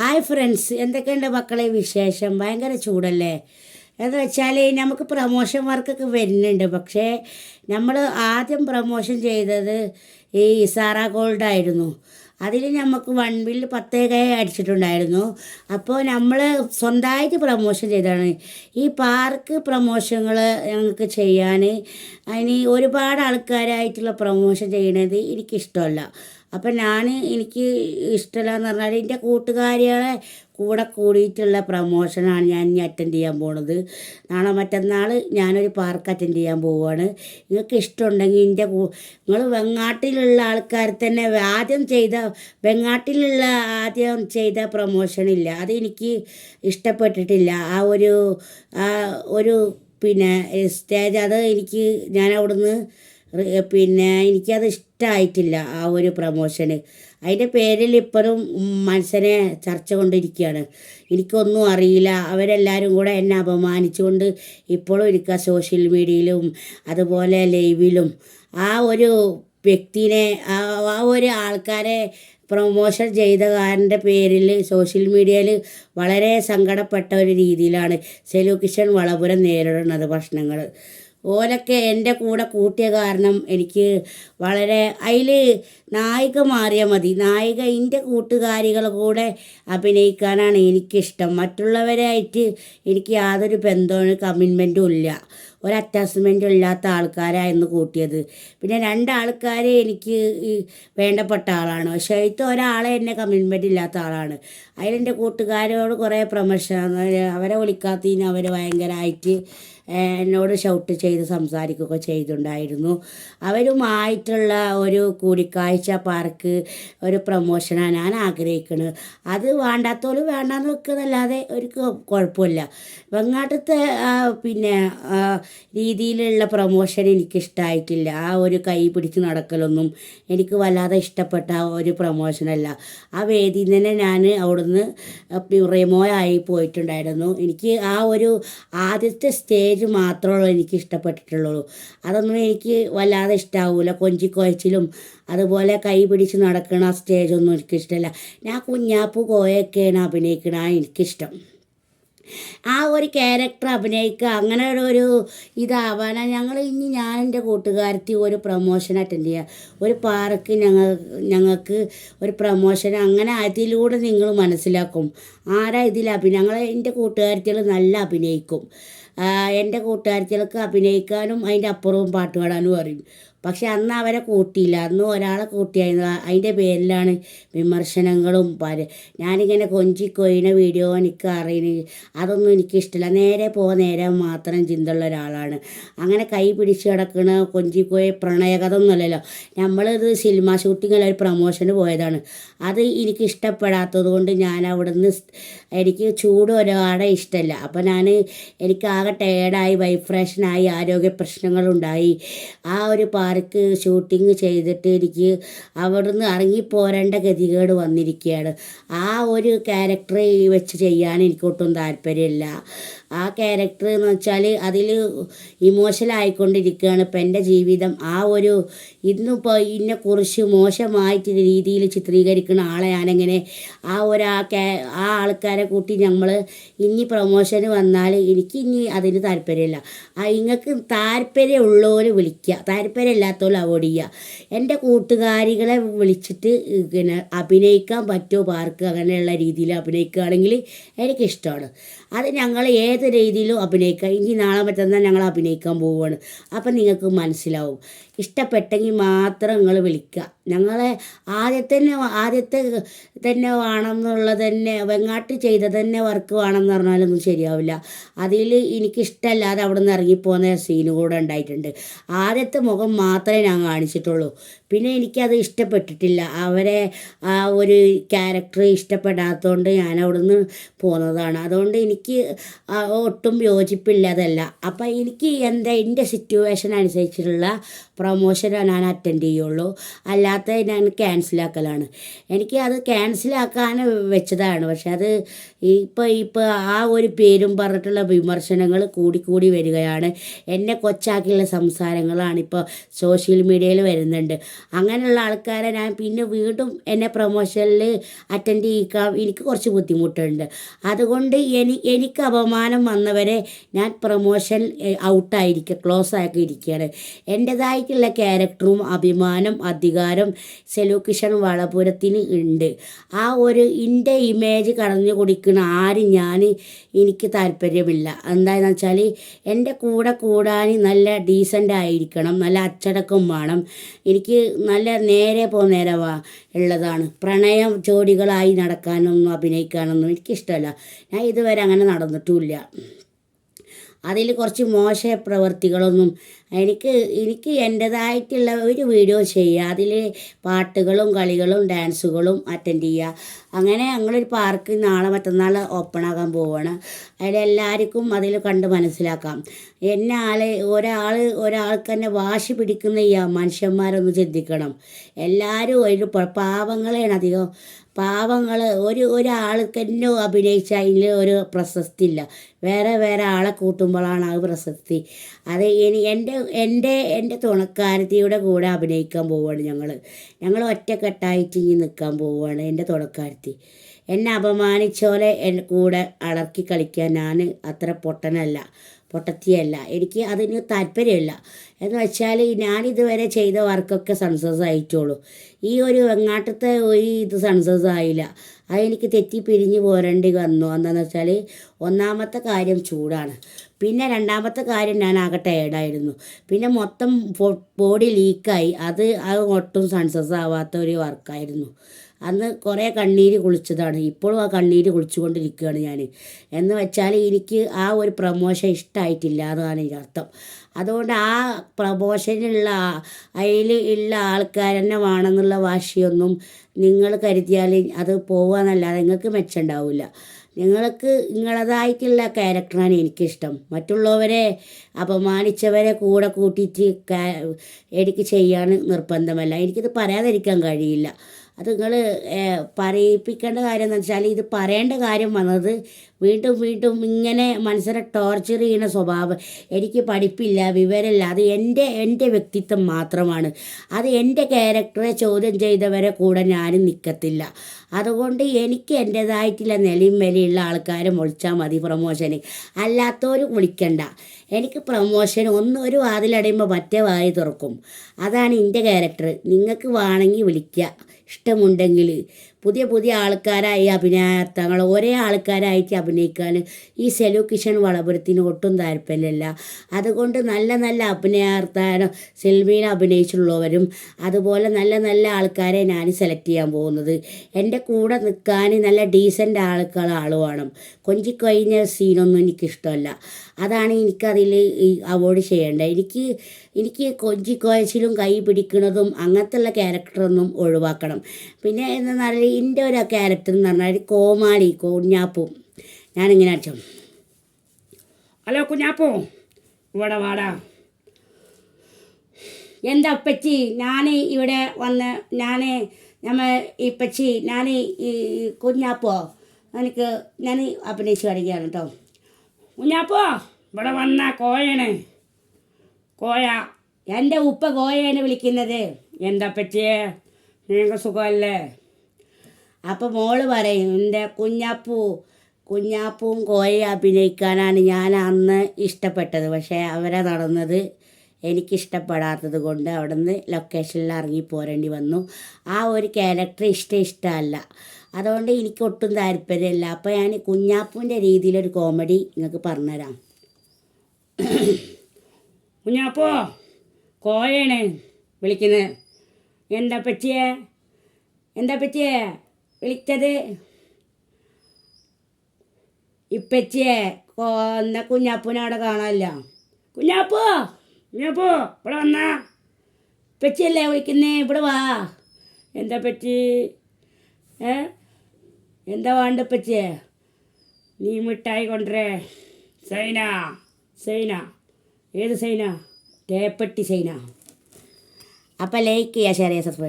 Hi friends എന്തൊക്കെയുണ്ട് മക്കളെ വിശേഷം? ഭയങ്കര ചൂടല്ലേ? എന്ന് വെച്ചാൽ നമുക്ക് പ്രൊമോഷൻ വർക്കൊക്കെ വരുന്നുണ്ട്. പക്ഷേ നമ്മൾ ആദ്യം പ്രൊമോഷൻ ചെയ്തത് ഈ ഇസാറ ഗോൾഡ് ആയിരുന്നു. അതിൽ നമുക്ക് വൺ ബില്ല് പത്തേ കൈ അടിച്ചിട്ടുണ്ടായിരുന്നു. അപ്പോൾ നമ്മൾ സ്വന്തമായിട്ട് പ്രൊമോഷൻ ചെയ്തതാണ്. ഈ പാർക്ക് പ്രൊമോഷനുകൾ ഞങ്ങൾക്ക് ചെയ്യാൻ അതിന് ഒരുപാട് ആൾക്കാരായിട്ടുള്ള പ്രൊമോഷൻ ചെയ്യണത് എനിക്കിഷ്ടമല്ല. അപ്പം ഞാൻ എനിക്ക് ഇഷ്ടമില്ലാന്ന് പറഞ്ഞാൽ എന്റെ കൂട്ടുകാരികളെ കൂടെ കൂടിയിട്ടുള്ള പ്രമോഷനാണ് ഞാൻ ഇനി അറ്റൻഡ് ചെയ്യാൻ പോണത്. നാളെ മറ്റന്നാൾ ഞാനൊരു പാർക്ക് അറ്റൻഡ് ചെയ്യാൻ പോവുകയാണ് നിങ്ങൾക്ക് ഇഷ്ടമുണ്ടെങ്കിൽ എന്റെ നിങ്ങൾ വെങ്ങാട്ടിലുള്ള ആൾക്കാർ തന്നെ ആദ്യം ചെയ്ത വെങ്ങാട്ടിലുള്ള ആദ്യം ചെയ്ത പ്രൊമോഷനില്ല അതെനിക്ക് ഇഷ്ടപ്പെട്ടിട്ടില്ല. ആ ഒരു ആ ഒരു പിന്നെ സ്റ്റേജ് അത് എനിക്ക് ഞാൻ അവിടുന്ന് പിന്നെ എനിക്കത് ഇഷ്ടമായിട്ടില്ല ആ ഒരു പ്രമോഷന് അതിന്റെ പേരിൽ ഇപ്പോഴും മനുഷ്യനെ ചർച്ച കൊണ്ടിരിക്കുകയാണ്. എനിക്കൊന്നും അറിയില്ല. അവരെല്ലാവരും കൂടെ എന്നെ അപമാനിച്ചുകൊണ്ട് ഇപ്പോഴും എനിക്ക് സോഷ്യൽ മീഡിയയിലും അതുപോലെ ലൈവിലും ആ ഒരു വ്യക്തിനെ ആ ഒരു ആൾക്കാരെ പ്രൊമോഷൻ ചെയ്ത കാരന്റെ പേരിൽ സോഷ്യൽ മീഡിയയിൽ വളരെ സങ്കടപ്പെട്ട ഒരു രീതിയിലാണ് സെലൂക്കിഷൻ കിഷൻ വളപുരം നേരിടുന്നത് പ്രശ്നങ്ങൾ ഓലൊക്കെ എന്റെ കൂടെ കൂട്ടിയ കാരണം എനിക്ക് വളരെ അതിൽ നായിക മാറിയാൽ മതി. നായിക എന്റെ കൂട്ടുകാരികൾ കൂടെ അഭിനയിക്കാനാണ് എനിക്കിഷ്ടം. മറ്റുള്ളവരായിട്ട് എനിക്ക് യാതൊരു ബന്ധവും കമ്മിറ്റ്മെന്റും ഇല്ല. ഒരു അറ്റാച്ച്മെന്റും ഇല്ലാത്ത ആൾക്കാരായിരുന്നു കൂട്ടിയത്. പിന്നെ രണ്ടാൾക്കാരെ എനിക്ക് വേണ്ടപ്പെട്ട ആളാണ്. പക്ഷേ ഇത് ഒരാളെ എന്നെ കമ്മിറ്റ്മെന്റ് ഇല്ലാത്ത ആളാണ്. അതിലെന്റെ കൂട്ടുകാരോട് കുറേ പ്രമോഷൻ അവരെ വിളിക്കാത്തതിന് അവർ ഭയങ്കരമായിട്ട് എന്നോട് ഷൗട്ട് ചെയ്ത് സംസാരിക്കുകയൊക്കെ ചെയ്തിട്ടുണ്ടായിരുന്നു. അവരുമായിട്ടുള്ള ഒരു കൂടിക്കാഴ്ച പാർക്ക് ഒരു പ്രൊമോഷനാണ് ഞാൻ ആഗ്രഹിക്കുന്നത് അത് വേണ്ടാത്തോൽ വേണ്ടാന്ന് വെക്കുന്നല്ലാതെ ഒരു കുഴപ്പമില്ല. വെങ്ങാട്ടത്തെ പിന്നെ രീതിയിലുള്ള പ്രൊമോഷൻ എനിക്കിഷ്ടമായിട്ടില്ല ആ ഒരു കൈ പിടിച്ച് നടക്കലൊന്നും എനിക്ക് വല്ലാതെ ഇഷ്ടപ്പെട്ട ഒരു പ്രൊമോഷനല്ല ആ വേദിയിൽ തന്നെ ഞാൻ അവിടുന്ന് റിമോ ആയി പോയിട്ടുണ്ടായിരുന്നു. എനിക്ക് ആ ഒരു ആദ്യത്തെ സ്റ്റേജ് മാത്രമേ എനിക്ക് ഇഷ്ടപ്പെട്ടിട്ടുള്ളൂ അതൊന്നും എനിക്ക് വല്ലാതെ ഇഷ്ടാവൂല. കൊഞ്ചിക്കൊയച്ചിലും അതുപോലെ കൈ പിടിച്ച് നടക്കണ സ്റ്റേജൊന്നും എനിക്കിഷ്ടമല്ല ഞാൻ കുഞ്ഞാപ്പു കോയൊക്കെയാണ് അഭിനയിക്കണ എനിക്കിഷ്ടം. ആ ഒരു ക്യാരക്ടർ അഭിനയിക്കുക അങ്ങനെ ഒരു ഇതാവാന ഞങ്ങൾ ഇനി ഞാൻ എന്റെ കൂട്ടുകാരത്തി ഒരു പ്രൊമോഷൻ അറ്റൻഡ് ചെയ്യുക ഒരു പാർക്ക് ഞങ്ങൾ ഞങ്ങൾക്ക് ഒരു പ്രൊമോഷൻ അങ്ങനെ അതിലൂടെ നിങ്ങൾ മനസ്സിലാക്കും. ആരാ ഇതിൽ അഭിനയം ഞങ്ങൾ എന്റെ കൂട്ടുകാരത്തികൾ നല്ല അഭിനയിക്കും. എന്റെ കൂട്ടുകാരത്തികൾക്ക് അഭിനയിക്കാനും അതിന്റെ അപ്പുറവും പാട്ട് പാടാനും അറിയും പക്ഷെ അന്ന് അവരെ കൂട്ടിയില്ല. അന്ന് ഒരാളെ കൂട്ടിയായിരുന്നു. അതിന്റെ പേരിലാണ് വിമർശനങ്ങളും പല ഞാനിങ്ങനെ കൊഞ്ചി വീഡിയോ എനിക്ക് അറിയുന്നത് അതൊന്നും എനിക്കിഷ്ടമില്ല നേരെ പോ നേരെ മാത്രം ചിന്തയുള്ള ഒരാളാണ്. അങ്ങനെ കൈ പിടിച്ച് കിടക്കുന്ന കൊഞ്ചി പ്രണയകഥൊന്നുമല്ലല്ലോ പ്രണയകഥ ഒന്നുമല്ലല്ലോ നമ്മളിത് സിനിമ ഷൂട്ടിങ്ങിൽ ഒരു പ്രൊമോഷന് പോയതാണ്. അത് എനിക്ക് ഇഷ്ടപ്പെടാത്തത് കൊണ്ട് ഞാൻ അവിടുന്ന് എനിക്ക് ചൂട് ഒരാടെ ഇഷ്ടമല്ല. അപ്പോൾ ഞാൻ എനിക്ക് ആകെ ടയേർഡായി വൈബ്രേഷനായി ആരോഗ്യ പ്രശ്നങ്ങളുണ്ടായി ആ ഒരു പാർക്ക് ഷൂട്ടിങ് ചെയ്തിട്ട് എനിക്ക് അവിടുന്ന് ഇറങ്ങിപ്പോരേണ്ട ഗതികേട് വന്നിരിക്കുകയാണ് ആ ഒരു ക്യാരക്ടർ വെച്ച് ചെയ്യാൻ എനിക്കൊട്ടും താല്പര്യമില്ല. ആ ക്യാരക്ടർ എന്ന് വെച്ചാൽ അതിൽ ഇമോഷണൽ ആയിക്കൊണ്ടിരിക്കുകയാണ്. ഇപ്പം എന്റെ ജീവിതം ആ ഒരു ഇന്നിപ്പോൾ ഇതിനെക്കുറിച്ച് മോശമായിട്ട് രീതിയിൽ ചിത്രീകരിക്കുന്ന ആളെ ഞാനെങ്ങനെ ആ ഒരു ആ ആൾക്കാരെ കൂട്ടി നമ്മൾ ഇനി പ്രൊമോഷന് വന്നാൽ എനിക്ക് ഇനി അതിന് താല്പര്യമില്ല. ആ നിങ്ങൾക്ക് താല്പര്യമുള്ളവർ വിളിക്കുക താല്പര്യമില്ലാത്തവർ അവോയ്ഡ് ചെയ്യുക എന്റെ കൂട്ടുകാരികളെ വിളിച്ചിട്ട് പിന്നെ അഭിനയിക്കാൻ പറ്റുമോ പാർക്ക് അങ്ങനെയുള്ള രീതിയിൽ അഭിനയിക്കുകയാണെങ്കിൽ എനിക്കിഷ്ടമാണ്. അത് ഞങ്ങൾ ഏത് രീതിയിലും അഭിനയിക്കാം. ഇനി നാളെ മറ്റന്നാൾ ഞങ്ങൾ അഭിനയിക്കാൻ പോവുകയാണ്. അപ്പം നിങ്ങൾക്ക് മനസ്സിലാവും. ഇഷ്ടപ്പെട്ടെങ്കിൽ മാത്രം നിങ്ങൾ വിളിക്കുക ഞങ്ങളെ ആദ്യത്തെ തന്നെ ആദ്യത്തെ തന്നെ വേണമെന്നുള്ളത് തന്നെ വെങ്ങാട്ട് ചെയ്ത തന്നെ വർക്ക് വേണമെന്ന് പറഞ്ഞാലൊന്നും ശരിയാവില്ല. അതിൽ എനിക്കിഷ്ടമല്ലാതെ അവിടെ നിന്ന് ഇറങ്ങിപ്പോകുന്ന സീന് കൂടെ ഉണ്ടായിട്ടുണ്ട്. ആദ്യത്തെ മുഖം മാത്രമേ ഞാൻ കാണിച്ചിട്ടുള്ളൂ. പിന്നെ എനിക്കത് ഇഷ്ടപ്പെട്ടിട്ടില്ല. അവരെ ആ ഒരു ക്യാരക്ടർ ഇഷ്ടപ്പെടാത്തതുകൊണ്ട് ഞാൻ അവിടുന്ന് പോന്നതാണ്. അതുകൊണ്ട് എനിക്ക് ഒട്ടും യോജിപ്പില്ലാതല്ല. അപ്പം എനിക്ക് എന്താ എന്റെ സിറ്റുവേഷൻ അനുസരിച്ചിട്ടുള്ള പ്രൊമോഷൻ ഞാൻ അറ്റൻഡ് ചെയ്യുള്ളൂ. അല്ലാത്ത ഞാൻ ക്യാൻസലാക്കലാണ് എനിക്ക് അത് ക്യാൻസലാക്കാൻ വെച്ചതാണ്. പക്ഷെ അത് ഇപ്പോൾ ഇപ്പോൾ ആ ഒരു പേരും പറഞ്ഞിട്ടുള്ള വിമർശനങ്ങൾ കൂടിക്കൂടി വരികയാണ്. എന്നെ കൊച്ചാക്കിയുള്ള സംസാരങ്ങളാണ് ഇപ്പോൾ സോഷ്യൽ മീഡിയയിൽ വരുന്നുണ്ട്. അങ്ങനെയുള്ള ആൾക്കാരെ ഞാൻ പിന്നെ വീണ്ടും എന്നെ പ്രൊമോഷനിൽ അറ്റൻഡ് ചെയ്യിക്കാൻ എനിക്ക് കുറച്ച് ബുദ്ധിമുട്ടുണ്ട്. അതുകൊണ്ട് എനി എനിക്ക് അപമാനം വന്നവരെ ഞാൻ പ്രൊമോഷൻ ഔട്ടായിരിക്കുക ക്ലോസ് ആക്കി ഇരിക്കുകയാണ് എന്റെതായിട്ടുള്ള ക്യാരക്ടറും അഭിമാനം അധികാരം സെലൂക്കിഷൻ വളപുരത്തിന് ഉണ്ട്. ആ ഒരു എന്റെ ഇമേജ് കടഞ്ഞു കുടിക്കുന്ന ആരും ഞാൻ എനിക്ക് താല്പര്യമില്ല. എന്താണെന്ന് വെച്ചാൽ എന്റെ കൂടെ കൂടാൻ നല്ല ഡീസന്റ് ആയിരിക്കണം നല്ല അച്ചടക്കം വേണം. എനിക്ക് നല്ല നേരെ പോന്നേരവാ ഉള്ളതാണ്. പ്രണയം ജോഡികളായി നടക്കാനൊന്നും അഭിനയിക്കാനൊന്നും എനിക്കിഷ്ടമല്ല. ഞാൻ ഇതുവരെ അങ്ങനെ നടന്നിട്ടുമില്ല. അതിൽ കുറച്ച് മോശ പ്രവൃത്തികളൊന്നും എനിക്ക് എനിക്ക് എന്റേതായിട്ടുള്ള ഒരു വീഡിയോ ചെയ്യുക. അതിൽ പാട്ടുകളും കളികളും ഡാൻസുകളും അറ്റൻഡ് ചെയ്യുക. അങ്ങനെ ഞങ്ങളൊരു പാർക്ക് നാളെ മറ്റന്നാൾ ഓപ്പൺ ആകാൻ പോവുകയാണ് അതിലെല്ലാവർക്കും അതിൽ കണ്ട് മനസ്സിലാക്കാം. എന്നെ ഒരാൾ ഒരാൾക്ക് തന്നെ വാശി പിടിക്കുന്ന ഈ മനുഷ്യന്മാരൊന്ന് ചിന്തിക്കണം. എല്ലാവരും ഒരു പാവങ്ങളെയാണ് അധികം. പാവങ്ങൾ ഒരു ഒരാൾക്ക് തന്നെ അഭിനയിച്ച അതിൽ ഒരു പ്രശസ്തി ഇല്ല വേറെ വേറെ ആളെ കൂട്ടുമ്പോഴാണ് ആ പ്രശസ്തി. അത് ഇനി എന്റെ എന്റെ എന്റെ തുണക്കാരത്തിയുടെ കൂടെ അഭിനയിക്കാൻ പോവുകയാണ് ഞങ്ങൾ ഞങ്ങൾ ഒറ്റക്കെട്ടായിട്ട് ഇനി നിൽക്കാൻ പോവുകയാണ് എന്റെ തുണക്കാരത്തി. എന്നെ അപമാനിച്ചോലെ എന്റെ കൂടെ അളർക്കി കളിക്കാൻ ഞാൻ അത്ര പൊട്ടനല്ല. പൊട്ടത്തിയല്ല. എനിക്ക് അതിന് താല്പര്യമില്ല. എന്ന് വെച്ചാൽ ഞാനിതുവരെ ചെയ്ത വർക്കൊക്കെ സൺസസ് ആയിട്ടുള്ളൂ. ഈ ഒരു വെങ്ങാട്ടത്തെ ഒരു ഇത് സൺസസ് ആയില്ല. അതെനിക്ക് തെറ്റി പിരിഞ്ഞ് പോരേണ്ടി വന്നു. എന്താണെന്ന് വെച്ചാൽ ഒന്നാമത്തെ കാര്യം ചൂടാണ്. പിന്നെ രണ്ടാമത്തെ കാര്യം ഞാൻ ആകെ ടയേർഡായിരുന്നു പിന്നെ മൊത്തം ബോഡി ലീക്കായി അത് അത് ഒട്ടും സൺസസ് ആവാത്ത ഒരു വർക്കായിരുന്നു അന്ന് കുറേ കണ്ണീര് കുളിച്ചതാണ്. ഇപ്പോഴും ആ കണ്ണീര് കുളിച്ചുകൊണ്ടിരിക്കുകയാണ് ഞാൻ എന്ന് വെച്ചാൽ എനിക്ക് ആ ഒരു പ്രമോഷൻ ഇഷ്ടമായിട്ടില്ല എന്നാണ് ഇതിന്റെ അർത്ഥം. അതുകൊണ്ട് ആ പ്രമോഷനുള്ള അതിൽ ഉള്ള ആൾക്കാർ തന്നെ വേണമെന്നുള്ള വാശിയൊന്നും നിങ്ങൾ കരുതിയാൽ അത് പോവാന്നല്ലാതെ നിങ്ങൾക്ക് മെച്ചമുണ്ടാവില്ല നിങ്ങൾക്ക് നിങ്ങളതായിട്ടുള്ള ക്യാരക്ടറാണ് എനിക്കിഷ്ടം. മറ്റുള്ളവരെ അപമാനിച്ചവരെ കൂടെ കൂട്ടിയിട്ട് എനിക്ക് ചെയ്യാൻ നിർബന്ധമല്ല. എനിക്കിത് പറയാതിരിക്കാൻ കഴിയില്ല. അത് നിങ്ങൾ പറയിപ്പിക്കേണ്ട കാര്യം എന്ന് വെച്ചാൽ ഇത് പറയേണ്ട കാര്യം വന്നത് വീണ്ടും വീണ്ടും ഇങ്ങനെ മനസ്സിനെ ടോർച്ചർ ചെയ്യുന്ന സ്വഭാവം. എനിക്ക് പഠിപ്പില്ല വിവരമില്ല. അത് എന്റെ എന്റെ വ്യക്തിത്വം മാത്രമാണ്. അത് എന്റെ ക്യാരക്ടറെ ചോദ്യം ചെയ്തവരെ കൂടെ ഞാനും നിൽക്കത്തില്ല അതുകൊണ്ട് എനിക്ക് എന്റേതായിട്ടുള്ള നിലയും വിലയുള്ള ആൾക്കാരെ വിളിച്ചാൽ മതി പ്രൊമോഷന് അല്ലാത്തവർ വിളിക്കണ്ട. എനിക്ക് പ്രൊമോഷൻ ഒന്ന് ഒരു വാതിലടയുമ്പോൾ മറ്റേ വായി തുറക്കും. അതാണ് എന്റെ ക്യാരക്ടർ നിങ്ങൾക്ക് വേണമെങ്കിൽ വിളിക്കുക ഇഷ്ടമുണ്ടെങ്കിൽ പുതിയ പുതിയ ആൾക്കാരായി അഭിനേതാക്കൾ ഒരേ ആൾക്കാരായിട്ട് അഭിനയിക്കാൻ ഈ സെലു കിഷൻ വളപുരത്തിന് ഒട്ടും താല്പര്യമില്ല. അതുകൊണ്ട് നല്ല നല്ല അഭിനയാർത്ഥാനം സിനിമയിൽ അഭിനയിച്ചുള്ളവരും അതുപോലെ നല്ല നല്ല ആൾക്കാരെ ഞാൻ സെലക്ട് ചെയ്യാൻ പോകുന്നത്. എന്റെ കൂടെ നിൽക്കാൻ നല്ല ഡീസന്റ് ആൾക്കുള്ള ആൾ വേണം കഴിഞ്ഞ സീനൊന്നും എനിക്കിഷ്ടമല്ല. അതാണ് എനിക്കതിൽ അവോയ്ഡ് ചെയ്യേണ്ടത്. എനിക്ക് എനിക്ക് കൊഞ്ചിക്കോയച്ചിലും കൈ പിടിക്കുന്നതും അങ്ങനത്തെ ക്യാരക്ടറൊന്നും ഒഴിവാക്കണം. പിന്നെ എന്ന് പറഞ്ഞാൽ എന്റെ ഒരു ക്യാരക്ടർ എന്ന് പറഞ്ഞാൽ കോമാളി കുഞ്ഞാപ്പും. ഞാനിങ്ങനെ അടിച്ചു. ഹലോ കുഞ്ഞാപ്പോ. ഇവിടെ വാടാ. എന്താ ഉപ്പച്ചി? ഞാൻ ഇവിടെ വന്ന് ഞാൻ നമ്മൾ ഇപ്പച്ചി ഞാൻ ഈ കുഞ്ഞാപ്പോ എനിക്ക് ഞാൻ അഭിനയിച്ച് വരികയാണ് കേട്ടോ കുഞ്ഞാപ്പോ ഇവിടെ വന്ന കോയാണ്. കോയ. എന്റെ ഉപ്പ കോയാണ് വിളിക്കുന്നത്. എന്താ പറ്റിയേ നിങ്ങൾക്ക് സുഖമല്ലേ? അപ്പോൾ മോൾ പറയും എന്റെ കുഞ്ഞാപ്പൂ കുഞ്ഞാപ്പൂവും കോയ അഭിനയിക്കാനാണ് ഞാൻ അന്ന് ഇഷ്ടപ്പെട്ടത്. പക്ഷേ അവരെ നടന്നത് എനിക്കിഷ്ടപ്പെടാത്തത് കൊണ്ട് അവിടുന്ന് ലൊക്കേഷനിൽ ഇറങ്ങി പോരേണ്ടി വന്നു. ആ ഒരു ക്യാരക്ടർ ഇഷ്ടം ഇഷ്ടമല്ല. അതുകൊണ്ട് എനിക്ക് ഒട്ടും താല്പര്യമില്ല. അപ്പോൾ ഞാൻ കുഞ്ഞാപ്പൂവിന്റെ രീതിയിലൊരു കോമഡി നിങ്ങൾക്ക് പറഞ്ഞുതരാം. കുഞ്ഞാപ്പോ കോയാണ് വിളിക്കുന്നത്. എന്താ പറ്റിയേ? എന്താ പറ്റിയേ? വിളിച്ചത്. ഇപ്പച്ചിയെ കൊന്ന കുഞ്ഞാപ്പൂനെ അവിടെ കാണാനില്ല. കുഞ്ഞാപ്പൂ കുഞ്ഞാപ്പൂ ഇവിടെ വന്നാ. ഇപ്പച്ചിയല്ലേ വിളിക്കുന്നേ? ഇവിടെ വാ. എന്താ പറ്റി ഏ? എന്താ വേണ്ട ഇപ്പച്ചിയെ? നീ മിഠായി കൊണ്ടുവരേ. സൈന സൈന. ഏത് സൈന? തേപ്പട്ടി സൈന. അപ്പം ലൈക്ക് ചെയ്യുക ഷെയർ ചെയ്യുക സബ്സ്ക്രൈബ്